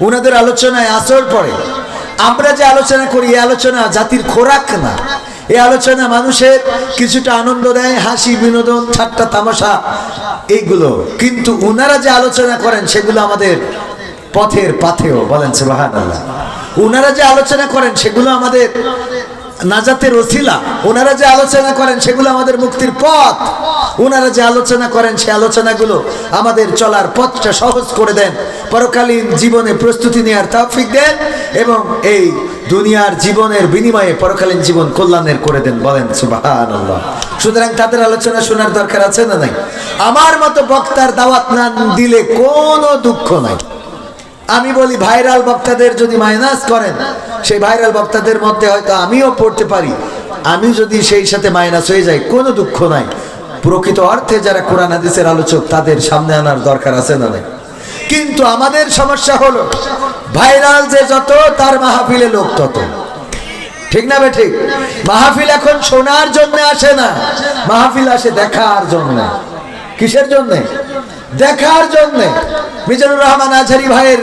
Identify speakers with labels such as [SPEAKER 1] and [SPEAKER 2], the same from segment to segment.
[SPEAKER 1] ওনাদের আলোচনায় আসর পড়ে। আমরা যে আলোচনা করি, এই আলোচনা জাতির খোরাক না। এই আলোচনা মানুষের কিছুটা আনন্দ দেয়, হাসি, বিনোদন, ঠাট্টা, তামাশা, এইগুলো। কিন্তু ওনারা যে আলোচনা করেন, সেগুলো আমাদের পথের পাথেও বলেন সে ওনারা যে আলোচনা করেন, সেগুলো আমাদের নাজাতের ওসিলা, ওনারা যে আলোচনা করেন সেগুলো আমাদের মুক্তির পথ। ওনারা যে আলোচনা করেন সে আলোচনাগুলো আমাদের চলার পথটা সহজ করে দেন। পরকালীন জীবনে প্রস্তুতি নেওয়ার তৌফিক দেন এবং এই দুনিয়ার জীবনের বিনিময়ে পরকালীন জীবন কল্যাণের করে দেন বলেন সুবাহান সুতরাং তাদের আলোচনা শোনার দরকার আছে না নাই? আমার মতো বক্তার দাওয়াত না দিলে কোনো দুঃখ নাই। আমি বলি ভাইরাল বক্তাদের যদি মাইনাস করেন সেই ভাইরাল বক্তাদের মধ্যে হয়তো আমিও পড়তে পারি। আমি যদি সেই সাথে মাইনাস হয়ে যাই, কোনো দুঃখ নাই। প্রকৃত অর্থে যারা কোরআন হাদিসের আলোচক, তাদের সামনে আনার দরকার আছে না নাই? কিন্তু আমাদের সমস্যা হলো, ভাইরাল যে যত, তার মাহফিলে লোক তত। ঠিক না ঠিক? মাহফিল এখন শোনার জন্য আসে না। মাহফিল আসে দেখার জন্য। কিসের জন্যে? দেখার জন্য মিজানুর রহমান আজহারি ভাইয়ের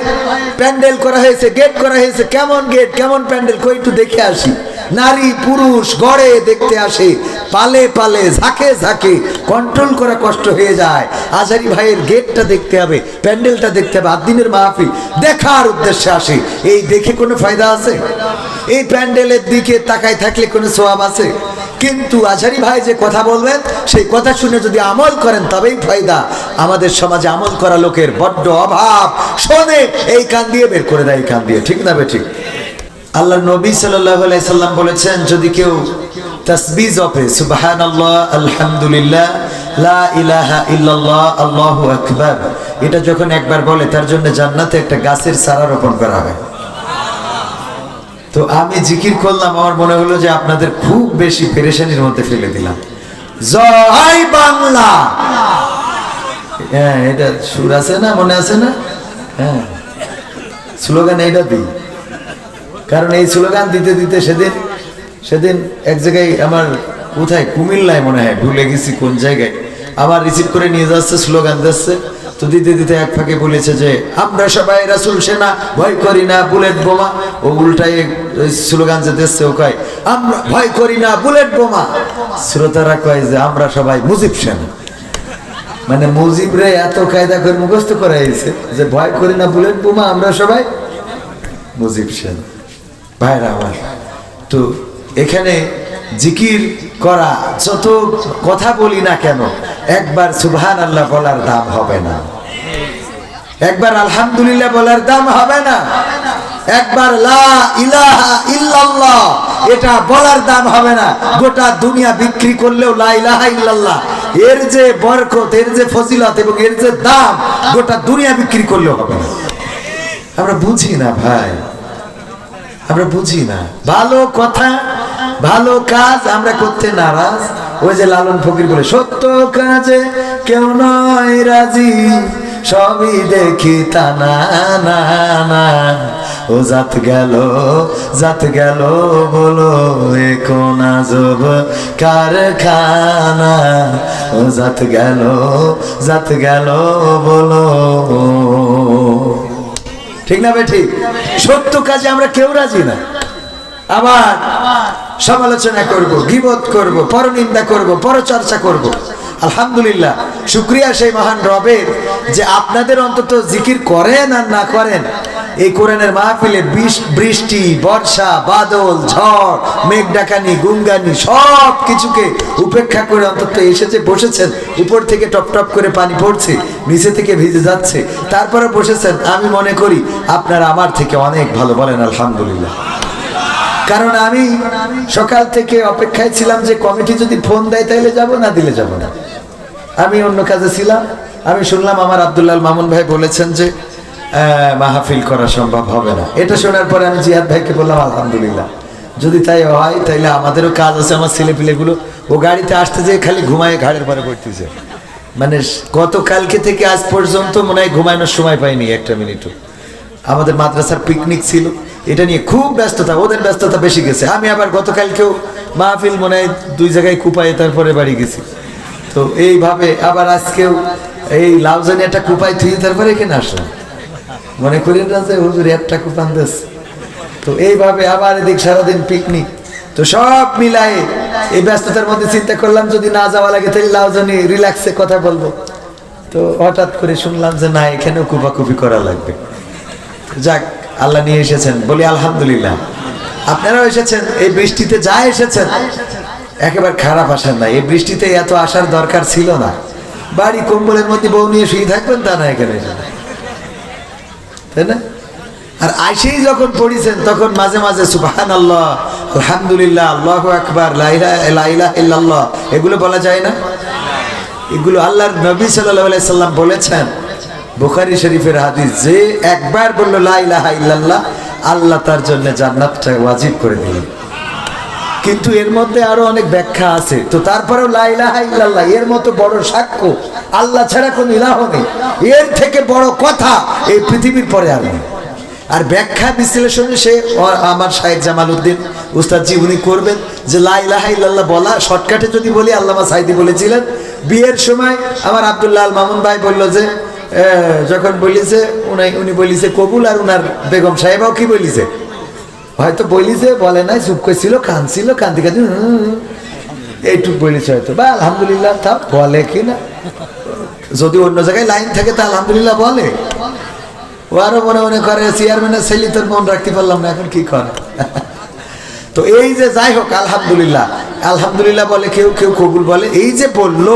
[SPEAKER 1] প্যান্ডেল করা হয়েছে গেট করা হয়েছে। কেমন গেট কেমন প্যান্ডেল? কই একটু দেখে আসি। নারী, পুরুষ, গড়ে দেখতে আসে, পালে পালে, ঝাঁকে ঝাঁকে কন্ট্রোল করা কষ্ট হয়ে যায়। আজহারি ভাইয়ের গেটটা দেখতে হবে, প্যান্ডেলটা দেখতে হবে আদিনের মাহফিল। দেখার উদ্দেশ্যে আসে। এই দেখে কোনো ফায়দা আছে? এই প্যান্ডেলের দিকে তাকায় থাকলে কোনো সোয়াব আছে? কিন্তু আঝারি ভাই যে কথা বলবেন, সেই কথা শুনে যদি আমল করেন, তবেই ফায়দা। আমাদের সমাজে আমল করা লোকের বড্ড অভাব। শোনে, এই কান দিয়ে বের করে দেয়, এই কান দিয়ে। ঠিক না বে ঠিক আল্লাহ নবী সাল্লাম বলেছেন, যদি কেউ তসবি জপে সুবাহান আল্লাহ আলহামদুলিল্লাহ এটা যখন একবার বলে, তার জন্য জান্নাতে একটা গাছের চারা রোপণ করা হয়। তো আমি জিকির করলাম, আমার মনে হলো যে আপনাদের খুব বেশি পেরেশানির মধ্যে ফেলে দিলাম। জয় বাংলা! হ্যাঁ এটা সুর আছে না, মনে আছে না? হ্যাঁ। স্লোগান এইটা দিই। কারণ এই স্লোগান দিতে দিতে সেদিন সেদিন এক জায়গায় আমার কোথায় কুমিল্লায় মনে হয়, ভুলে গেছি কোন জায়গায়। আবার রিসিভ করে নিয়ে যাচ্ছে, স্লোগান দিচ্ছে। তো দিতে দিতে এক ফাঁকে বলেছে যে, আমরা সবাই রাসুল সেনা, ভয় করি না, বুলেট বোমা। ও উল্টাই স্লোগান যে দিচ্ছে, ও কয়, আমরা ভয় করি না, বুলেট বোমা। শ্রোতারা কয় যে, আমরা সবাই মুজিব সেনা। মানে মুজিব রে এত কায়দা করে মুখস্থ করা হয়েছে যে, ভয় করি না, বুলেট বোমা, আমরা সবাই মুজিব সেন। ভাইরা আমার, তো এখানে জিকির করা, যত কথা বলি না কেন, একবার সুবহান আল্লাহ বলার দাম হবে না। একবার আলহামদুলিল্লাহ বলার দাম হবে না। একবার লা ইলাহা ইল্লাল্লাহ, এটা বলার দাম হবে না। গোটা দুনিয়া বিক্রি করলেও লা ইলাহা ইল্লাল্লাহ। এর যে বরকত, এর যে ফজিলত এবং এর যে দাম, গোটা দুনিয়া বিক্রি করলেও হবে না। আমরা বুঝি না ভাই। আমরা বুঝি না। ভালো কথা ভালো কাজ, আমরা করতে নারাজ। ওই যে লালন ফকির বলে, সত্য কাজে কেউ নয় রাজি, সবই দেখি তা না না ও জাত গেল জাত গেল বলো এ কোন আজব কারখানা। ও জাত গেল জাত গেল বলো। ঠিক না বে, ঠিক? সত্য কাজে আমরা কেউ রাজি না। আবার সমালোচনা করব, গিবত করব, পরনিন্দা করব, পরচর্চা করব। আলহামদুলিল্লাহ, শুক্রিয়া সেই মহান রবের যে আপনাদের অন্তত জিকির করেন আর না করেন। এই কোরআনের মাহফিলে বৃষ্টি, বর্ষা, বাদল, ঝড় মেঘ ডাকানি গুঙ্গানি সব কিছুকে উপেক্ষা করে অন্তত এসেছে, বসেছেন। উপর থেকে টপ টপ করে পানি পড়ছে, নিচে থেকে ভিজে যাচ্ছে। তারপরে বসেছেন। আমি মনে করি আপনারা আমার থেকে অনেক ভালো বলেন, আলহামদুলিল্লাহ। কারণ আমি সকাল থেকে অপেক্ষায় ছিলাম যে কমিটি যদি ফোন দেয় তাহলে যাব না দিলে যাব না। আমি অন্য কাজে ছিলাম। আমি শুনলাম আমার আব্দুল্লাহ মামুন ভাই বলেছেন যে মাহফিল করা সম্ভব হবে না। এটা শোনার পরে আমি জিয়াদ ভাইকে বললাম, আলহামদুলিল্লাহ। যদি তাই হয়, তাইলে আমাদেরও কাজ আছে, আমার ছেলে পিলেগুলো ও গাড়িতে আসতে যেয়ে খালি ঘুমায়, ঘাড়ের পরে করতেছে। মানে গতকালকে থেকে আজ পর্যন্ত মনে হয় ঘুমানোর সময় পাইনি একটা মিনিটও। আমাদের মাদ্রাসার পিকনিক ছিল। এটা নিয়ে খুব ব্যস্ততা, ওদের ব্যস্ততা বেশি গেছে। আমি আবার গতকালকেও মাহফিল মনে হয় দুই জায়গায় কুপাই তারপরে বাড়ি গেছি। তো এইভাবে আবার আজকেও এই লাউজানি একটা কুপাই থুই তারপরে এখানে আসলাম। মনে করেন না যে হুজুর একটা কুপান দিস তো এইভাবে আবার এদিক সারাদিন পিকনিক তো সব মিলাই এই ব্যস্ততার মধ্যে চিন্তা করলাম, যদি না যাওয়া লাগে তাহলে লাউজানি রিল্যাক্সে কথা বলব। তো হঠাৎ করে শুনলাম যে না, এখানেও কুপাকুপি করা লাগবে। যাক আল্লাহ নিয়ে এসেছেন। বলি, আলহামদুলিল্লাহ। আপনারাও এসেছেন, এই বৃষ্টিতে যা এসেছেন, একেবারে খারাপ আসেন না এই বৃষ্টিতে এত আসার দরকার ছিল না। বাড়ি কম্বলের মধ্যে বউ নিয়ে শুয়ে থাকবেন তা না এখানে তাই না? আর আইসেই যখন পড়িছেন, তখন মাঝে মাঝে সুবাহান আল্লাহ আলহামদুলিল্লাহ, আল্লাহ আকবার লাইলা এগুলো বলা যায় না? এগুলো আল্লাহর নবী আলাইহি সাল্লাম বলেছেন। বুখারী শরীফের হাদিস, যে একবার বলল, লা ইলাহা ইল্লাল্লাহ আল্লাহ তার জন্য জান্নাতটা ওয়াজিব করে দিলেন কিন্তু এর মধ্যে আরও অনেক ব্যাখ্যা আছে। তো তারপরেও, লা ইলাহা ইল্লাল্লাহ এর মতো বড় সাক্ষ্য আল্লাহ ছাড়া কোনো ইলাহ নেই। এর থেকে বড় কথা এই পৃথিবীর পরে আর নেই। আর ব্যাখ্যা বিশ্লেষণে সে আমার শাহেদ জামাল উদ্দিন উস্তাদজি, উনি করবেন যে, লা ইলাহা ইল্লাল্লাহ বলা শর্টকাটে যদি বলি, আল্লামা সাইদি বলেছিলেন। বিয়ের সময় আমার আব্দুল্লাহ আল মামুন ভাই বলল যে যখন বলিছে উনি উনি বলিছে, কবুল আর উনার বেগম সাহেবাও কি বলিছে? হয়তো বলিছে, বলে নাই, চুপ করছিল কাঁদছিল কান্দি কাঁদি এইটুক বলিছে হয়তো। বা আলহামদুলিল্লাহ তা বলে কি না? যদি অন্য জায়গায় লাইন থাকে, তা আলহামদুলিল্লাহ বলে। ও আরও মনে মনে করে চেয়ারম্যানের ছেলে, তোর মন রাখতে পারলাম না, এখন কি করে? তো এই যে যাই হোক, আলহামদুলিল্লাহ আলহামদুলিল্লাহ বলে, কেউ কেউ কবুল বলে। এই যে বলল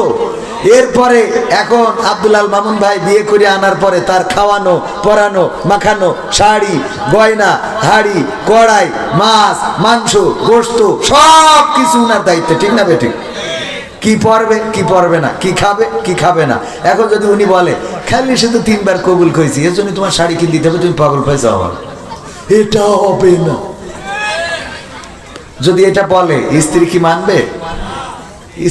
[SPEAKER 1] এরপরে এখন আব্দুল্লাল মামুন ভাই বিয়ে করে আনার পরে তার খাওয়ানো, পরানো, মাখানো শাড়ি, গয়না, হাড়ি, কড়াই, মাছ, মাংস গোস্ত সব কিছু উনার দায়িত্ব, ঠিক না বেঠিক? কি পরবে, কি পড়বে না, কি খাবে কি খাবে না? এখন যদি উনি বলে, খালি, সে তো তিনবার কবুল করেছি এর জন্য তোমার শাড়ি কিনে দিতে হবে, তুমি পাগল পয়সা আমার। এটা হবে না। যদি এটা বলে, স্ত্রী কি মানবে?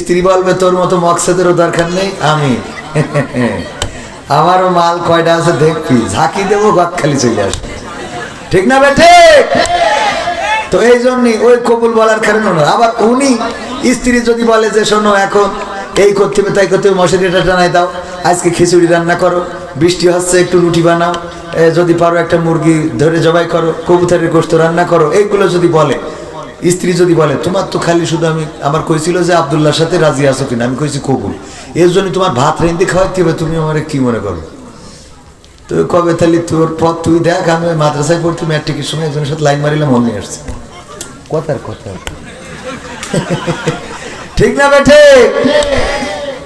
[SPEAKER 1] স্ত্রী বলবে তোর মতো মকসদেরও দরকার নেই? আমি আমারও মাল কয়টা আছে দেখবি। ঝাঁকি দেবো, গদ খালি চলে আসবে। ঠিক না বেঠে তো এই জন্যই ওই কবুল বলার কারণে না আবার উনি স্ত্রী যদি বলে যে, শোনো, এখন এই করতে হবে, তাই করতে হবে মশারিটা টানাই দাও। আজকে খিচুড়ি রান্না করো, বৃষ্টি হচ্ছে, একটু রুটি বানাও। যদি পারো একটা মুরগি ধরে জবাই করো, কবুতরের গোস্ত রান্না করো। এইগুলো যদি বলে স্ত্রী যদি বলে তোমার তো খালি শুধু আমি আমার কইছিল যে আবদুল্লাহর সাথে রাজি আছো কিনা? আমি কইছি কবুল। এর জন্য তোমার ভাত রেঁধে খাওয়াইতে হবে তুমি আমার কি মনে করো? তো কবে তাহলে তোর পথ তুই দেখ আমি মাদ্রাসায় পড়ছি ম্যাট্রিকের সময় একজনের সাথে লাইন মারিলাম মনে আসছে। কথার কথা। ঠিক না বেঠে?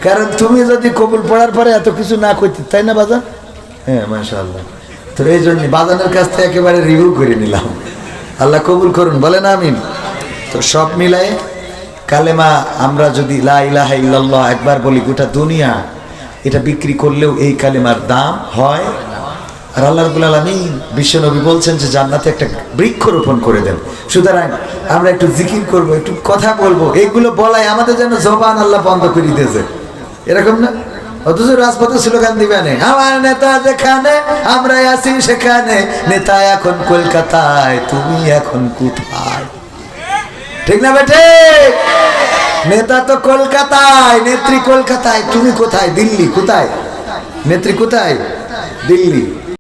[SPEAKER 1] কারণ তুমি যদি কবুল পড়ার পরে এত কিছু না করতে তাই না বাজান? হ্যাঁ মাশাআল্লাহ। তো এই জন্য বাজানের কাছ থেকে একেবারে রিভিউ করে নিলাম। আল্লাহ কবুল করুন বলেন আমিন। তো সব মিলায়ে কালেমা আমরা যদি লা ইলাহা একবার বলি গোটা দুনিয়া, এটা বিক্রি করলেও এই কালেমার দাম হয়। আর আল্লাহ রবুল আলমিন বিশ্বনবী বলছেন যে জান্নাতে একটা বৃক্ষ রোপণ করে দেন। সুতরাং আমরা একটু জিকির করব, একটু কথা বলব এইগুলো বলাই আমাদের যেন জবান আল্লাহ বন্ধ করে দিতেছে এরকম না? অথচ রাজপথে স্লোগান দিবে না আমার নেতা যেখানে আমরা আছি সেখানে, নেতা এখন কলকাতায়, তুমি এখন কোথায়? ঠিক না বেটে নেতা তো কলকাতায়, নেত্রী কলকাতায়, তুমি কোথায়? দিল্লি কোথায়? নেত্রী কোথায়? দিল্লি।